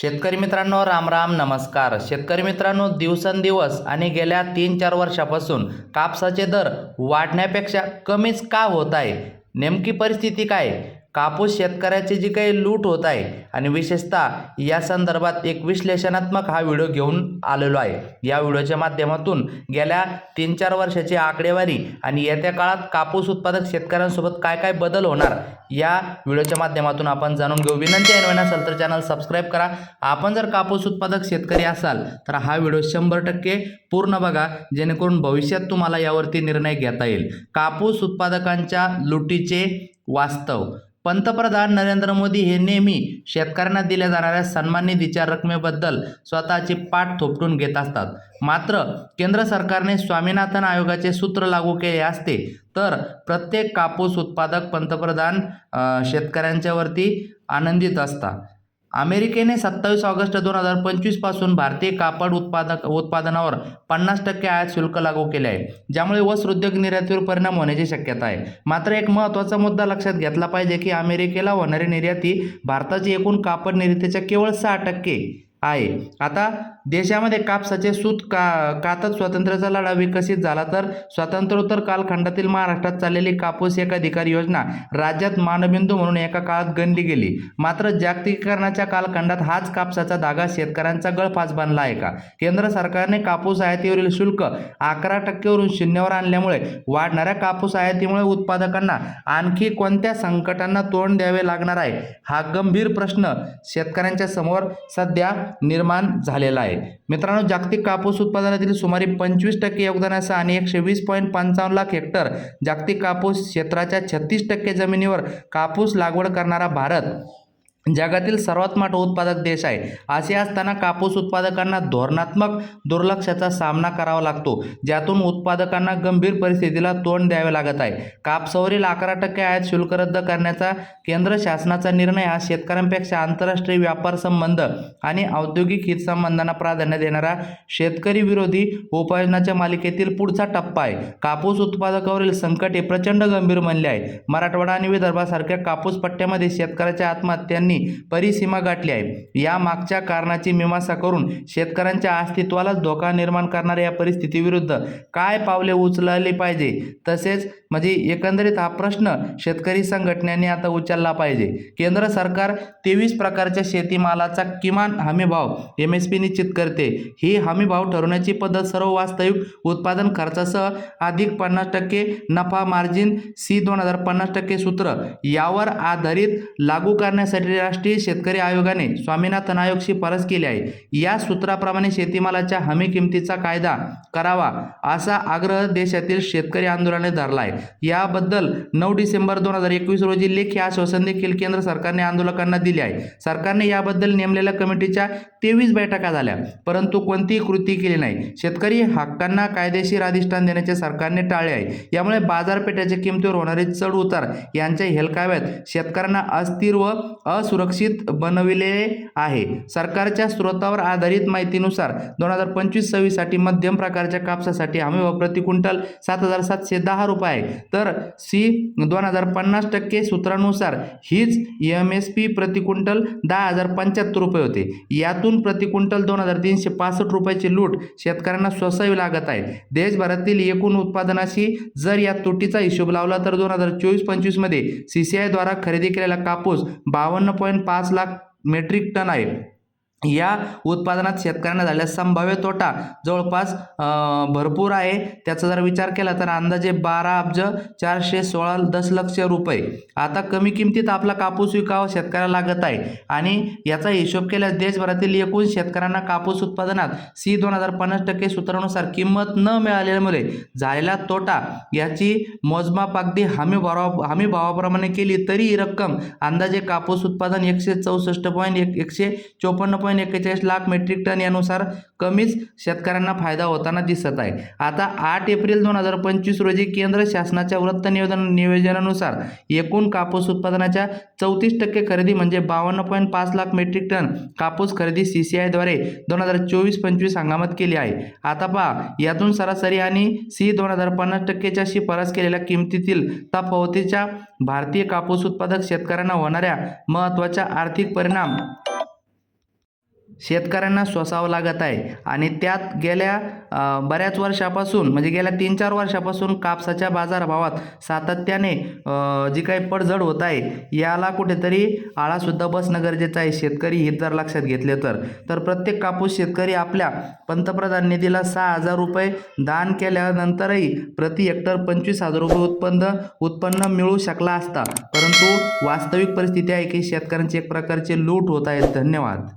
शेतकरी मित्रांनो राम राम नमस्कार. शेतकरी मित्रांनो दिवसेंदिवस आणि गेल्या तीन चार वर्षापासून कापसाचे दर वाढण्यापेक्षा कमीच का होत आहे? नेमकी परिस्थिती काय? कापूस शेतकऱ्याची जी काही लूट होत आहे आणि विशेषतः या संदर्भात एक विश्लेषणात्मक हा व्हिडिओ घेऊन आलेलो आहे. या व्हिडिओच्या माध्यमातून गेल्या तीन चार वर्षाची आकडेवारी आणि येत्या काळात कापूस उत्पादक शेतकऱ्यांसोबत काय काय बदल होणार या व्हिडिओच्या माध्यमातून आपण जाणून घेऊ. विनंती आहे नवीन असेल तर चॅनल सबस्क्राईब करा. आपण जर कापूस उत्पादक शेतकरी असाल तर हा व्हिडिओ शंभर टक्के पूर्ण बघा जेणेकरून भविष्यात तुम्हाला यावरती निर्णय घेता येईल. कापूस उत्पादकांच्या लुटीचे वास्तव. पंतप्रधान नरेंद्र मोदी हे नेहमी शेतकऱ्यांना दिल्या जाणाऱ्या सन्मान निधीच्या रकमेबद्दल स्वतःची पाठ थोपटून घेत असतात. मात्र केंद्र सरकारने स्वामीनाथन आयोगाचे सूत्र लागू केले असते तर प्रत्येक कापूस उत्पादक पंतप्रधान शेतकऱ्यांच्यावरती आनंदित असता अमेरिकेने सत्तावीस ऑगस्ट दोन हजार पंचवीसपासून भारतीय कापड उत्पादक उत्पादनावर पन्नास टक्के आयात शुल्क लागू केले आहे ज्यामुळे वस्त्रोद्योग निर्यातीवर परिणाम होण्याची शक्यता आहे. मात्र एक महत्त्वाचा मुद्दा लक्षात घेतला पाहिजे की अमेरिकेला होणारी निर्याती भारताची एकूण कापड निर्यातीच्या केवळ सहा टक्के आहे. आता देशामध्ये कापसाचे सूत का कातत स्वातंत्र्याचा लढा विकसित झाला तर स्वातंत्र्योत्तर कालखंडातील महाराष्ट्रात चाललेली कापूस एकाधिकार योजना राज्यात मानबिंदू म्हणून एका काळात गणली गेली. मात्र जागतिकीकरणाच्या कालखंडात हाच कापसाचा धागा शेतकऱ्यांचा गळफास बनला आहे का? केंद्र सरकारने कापूस आयातीवरील शुल्क अकरा टक्केवरून शून्यावर आणल्यामुळे वाढणाऱ्या कापूस आयातीमुळे उत्पादकांना आणखी कोणत्या संकटांना तोंड द्यावे लागणार आहे? हा गंभीर प्रश्न शेतकऱ्यांच्या समोर सध्या निर्माण झालेला आहे. मित्रांनो जागतिक कापूस उत्पादनातील सुमारे पंचवीस टक्के योगदानासह आणि एकशे वीस पॉईंट पंचावन्न लाख हेक्टर जागतिक कापूस क्षेत्राच्या छत्तीस टक्के जमिनीवर कापूस लागवड करणारा भारत. जगातील सर्वात मोठा उत्पादक देश आहे. असे असताना कापूस उत्पादकांना धोरणात्मक दुर्लक्षाचा सामना करावा लागतो. ज्यातून उत्पादकांना गंभीर परिस्थितीला तोंड द्यावे लागत आहे. कापसावरील अकरा टक्के आयात शुल्क रद्द करण्याचा केंद्र शासनाचा निर्णय हा शेतकऱ्यांपेक्षा आंतरराष्ट्रीय व्यापार संबंध आणि औद्योगिक हितसंबंधांना प्राधान्य देणारा शेतकरी विरोधी उपाययोजनाच्या मालिकेतील पुढचा टप्पा आहे. कापूस उत्पादकावरील संकट हे प्रचंड गंभीर बनले आहे. मराठवाडा आणि विदर्भासारख्या कापूस पट्ट्यामध्ये शेतकऱ्याच्या आत्महत्यांनी परिसीमा गाठली आहे. या मागच्या कारणाची मीमांसा करून शेतकऱ्यांच्या अस्तित्वालाच धोका निर्माण करणाऱ्या या परिस्थितीविरुद्ध काय पावले उचलली पाहिजे? तसेच म्हणजे एकंदरीत हा प्रश्न शेतकरी संघटनांनी आता उचलला पाहिजे. केंद्र सरकार तेवीस प्रकारच्या शेतीमालाचा किमान हमी भाव एम एस पी निश्चित करते. ही हमी भाव ठरवण्याची पद्धत सर्व वास्तविक उत्पादन खर्चासह अधिक पन्नास टक्के नफा मार्जिन सी दोन हजार पन्नास टक्के सूत्र यावर आधारित लागू करण्यासाठी राष्ट्रीय शेतकरी आयोगाने स्वामीनाथन आयोग शिफारस केली आहे. या सूत्राप्रमाणे शेतीमालाच्या हमी किमतीचा कायदा करावा असा आग्रह देशातील शेतकरी आंदोलनाने धरला आहे. याबद्दल नऊ डिसेंबर दोन हजार एकवीस रोजी लेखी आश्वासन देखील केंद्र सरकारने आंदोलकांना दिले आहे. सरकारने याबद्दल नेमलेल्या कमिटीच्या तेवीस बैठका झाल्या परंतु कोणतीही कृती केली नाही. शेतकरी हक्कांना कायदेशीर अधिष्ठान देण्याचे सरकारने टाळले आहे. यामुळे बाजारपेठेच्या किमतीवर होणारे चढ उतार यांच्या हेलकाव्यात शेतकऱ्यांना अस्थिर व अस सुरक्षित बनविलेले आहे. सरकारच्या स्रोतावर आधारित माहितीनुसार दोन हजार पंचवीस सव्वीससाठी मध्यम प्रकारच्या कापसासाठी हमी भाव प्रति क्विंटल सात हजार सातशे दहा रुपये. आहे तर सी दोन हजार पन्नास टक्के सूत्रानुसार हीच एम एस पी प्रति क्विंटल दहा हजार पंच्याहत्तर रुपये होते. यातून प्रति क्विंटल दोन हजार तीनशे पासष्ट रुपयाची लूट शेतकऱ्यांना सोसावी लागत आहे. देशभरातील एकूण उत्पादनाशी जर या तुटीचा हिशोब लावला तर दोन हजार चोवीस पंचवीसमध्ये सी सी आयद्वारा खरेदी केलेला कापूस बावन्न पॉईंट पाच लाख मेट्रिक टन आहे. या उत्पादनात शेतकऱ्यांना झालेला संभाव्य तोटा जवळपास भरपूर आहे. त्याचा जर विचार केला तर अंदाजे बारा अब्ज चारशे सोळा दशलक्ष रुपये. आता कमी किमतीत आपला कापूस विकावा शेतकऱ्याला लागत आहे. आणि याचा हिशोब केल्यास देशभरातील एकूण शेतकऱ्यांना कापूस उत्पादनात सी दोन हजार पन्नास टक्के सूत्रानुसार किंमत न मिळाल्यामुळे झालेला तोटा याची मोजमाप अगदी हमी भावा हमी भावाप्रमाणे केली तरी ही रक्कम अंदाजे कापूस उत्पादन एकशे चौसष्ट पॉईंट एक एकशे चोपन्न पॉईंट एक्केचाळीस लाख मेट्रिक टन यानुसार कमीच शेतकऱ्यांना फायदा होताना दिसत आहे. आता आठ एप्रिल दोन हजार पंचवीस रोजी केंद्र शासनाच्या वृत्त निवेदन नियोजनानुसार एकूण कापूस उत्पादनाच्या चौतीस टक्के खरेदी म्हणजे बावन्न पॉईंट पाच लाख मेट्रिक टन कापूस खरेदी सी सी आयद्वारे दोन हजार चोवीस पंचवीस हंगामात केली आहे. आता पहा यातून सरासरी आणि सी दोन हजार पन्नास टक्केच्या शिफारस केलेल्या किमतीतील तफावतीच्या भारतीय कापूस उत्पादक शेतकऱ्यांना होणाऱ्या महत्त्वाच्या आर्थिक परिणाम शेतकऱ्यांना सोसावं लागत आहे. आणि त्यात गेल्या बऱ्याच वर्षापासून म्हणजे गेल्या तीन चार वर्षापासून कापसाच्या बाजारभावात सातत्याने जी काही पडझड होत आहे याला कुठेतरी आळासुद्धा बसणं गरजेचं आहे. शेतकरी हित जर लक्षात घेतले तर. तर प्रत्येक कापूस शेतकरी आपल्या पंतप्रधान निधीला सहा हजार रुपये दान केल्यानंतरही प्रति हेक्टर पंचवीस हजार रुपये उत्पन्न उत्पन्न मिळू शकला असता. परंतु वास्तविक परिस्थिती आहे की शेतकऱ्यांची एक प्रकारची लूट होत आहेत. धन्यवाद.